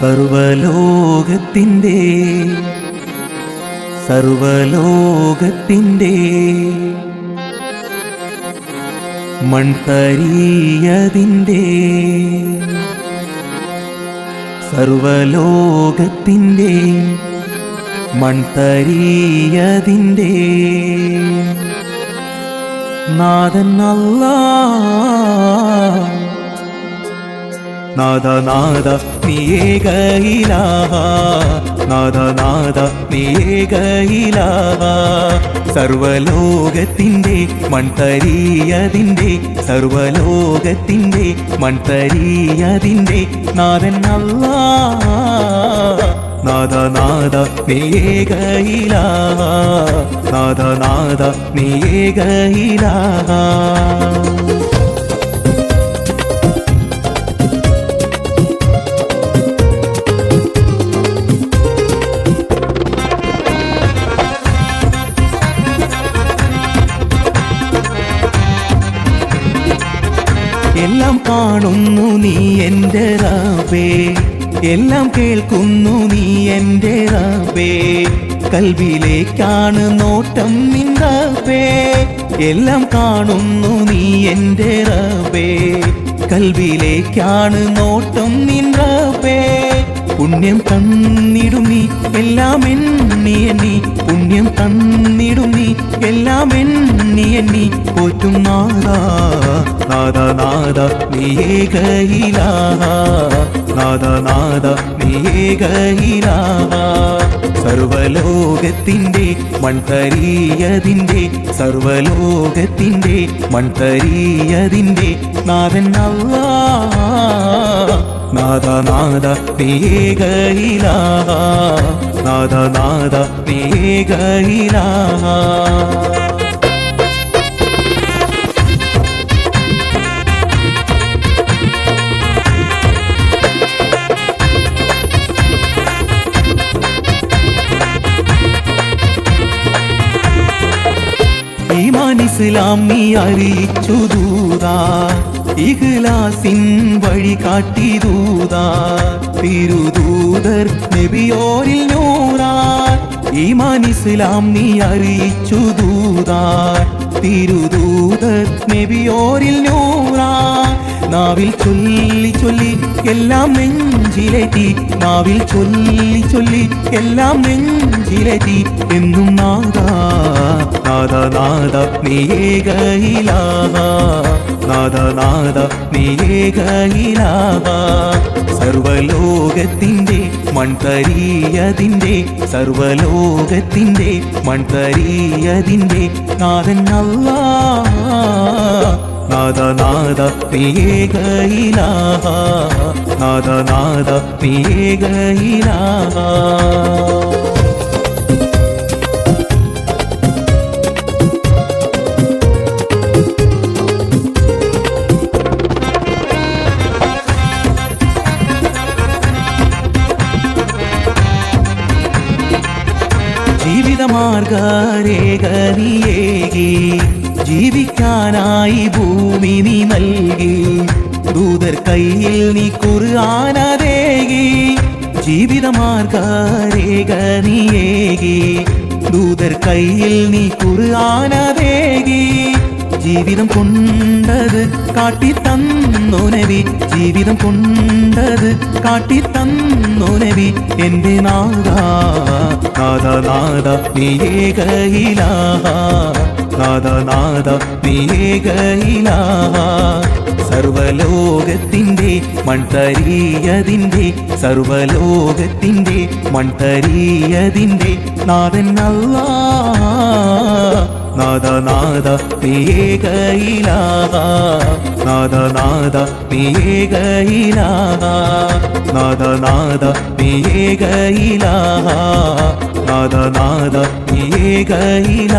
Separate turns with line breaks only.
സർവലോകത്തിന്റെ സർവലോകത്തിന്റെ മൺതരിയതിന്റെ സർവലോകത്തിന്റെ മൺതരിയതിന്റെ. നാഥൻ അല്ലാ നാദ നാദ നീകയില നാദ നാദ നീകയില സർവലോകത്തിന്റെ മൺതരിയതിന്റെ സർവലോകത്തിന്റെ മൺതരിയതിന്റെ നാദൻ അല്ലാ. നാദ നാദ നീകയില നാദ നാദ നീകയില എല്ലാം കാണുന്നു നീ എന്റെ റാബേ എല്ലാം കേൾക്കുന്നു നീ എന്റെ റാബേ കൽവിലേക്കാണ് നോട്ടം നിന്നബേ എല്ലാം കാണുന്നു നീ എന്റെ റാബേ കൽവിലേക്കാണ് നോട്ടം നിന്നബേ പുണ്യം തന്നിടും നീ എല്ലാം എണ്ണിയ നീ. പുണ്യം തന്നിടും നീ എല്ലാം പോറ്റും നാദാ. നാദ നാദ നീകയില നാദ നാദ നീകയില സർവലോകത്തിന്റെ മൺതരിയതിന്റെ സർവലോകത്തിന്റെ മൺതരിയതിന്റെ നാഥൻ അല്ലാ നാദ നാദ നീകയില നാദ നാദ നീകയില ഈമാൻ ഇസ്ലാം നീ അറിയിച്ചു ദൂതാ. ഇഖ്ലാസിൻ വഴി കാട്ടി ദൂതാ. തിരുദൂതർ നബിയോരിൽ നൂറാ. ഈമാൻ ഇസ്ലാം നീ അറിയിച്ചു ദൂതാ. തിരുദൂതർ നബിയോരിൽ നൂറാ. നാവിൽ ചൊല്ലി ചൊല്ലി എല്ലാം നെഞ്ചിലെത്തി നാവിൽ ചൊല്ലി ചൊല്ലി എല്ലാം നെഞ്ചിലെത്തി. എന്നും നാദാ നാദ നാദ നീകയില നാദ നാദ നീകയില സർവലോകത്തിന്റെ മൺതരിയതിന്റെ സർവലോകത്തിന്റെ മൺതരിയതിന്റെ നാഥൻ അല്ലാ. നാദ നാദ നീകയില നാദ നാദ നീകയില ജീവിതമാർഗരേഖനിയേകി ജീവിക്കാനായി ഭൂമി നീ നൽകി ദൂതർ കയ്യിൽ നീ കുറുകാനതേകി ജീവിതമാർഗരേഖനിയേകി ദൂതർ കയ്യിൽ നീ കുറുകാനതേകി ജീവിതം കൊണ്ടത് കാട്ടി തന്നു നബി. ജീവിതം കൊണ്ടത് കാട്ടി തന്നു നബി. എന്റെ നാദ നാദ നാദ നീകയില നാദ നാദ നീകയില സർവലോകത്തിന്റെ മൺതരിയതിന്റെ സർവലോകത്തിന്റെ മൺതരിയതിന്റെ നാഥൻ അല്ലാ. നാദ നാദ നീകയില നാദ നാദ നീകയില നാദ നാദ നീകയില നാദ നാദ നീകയില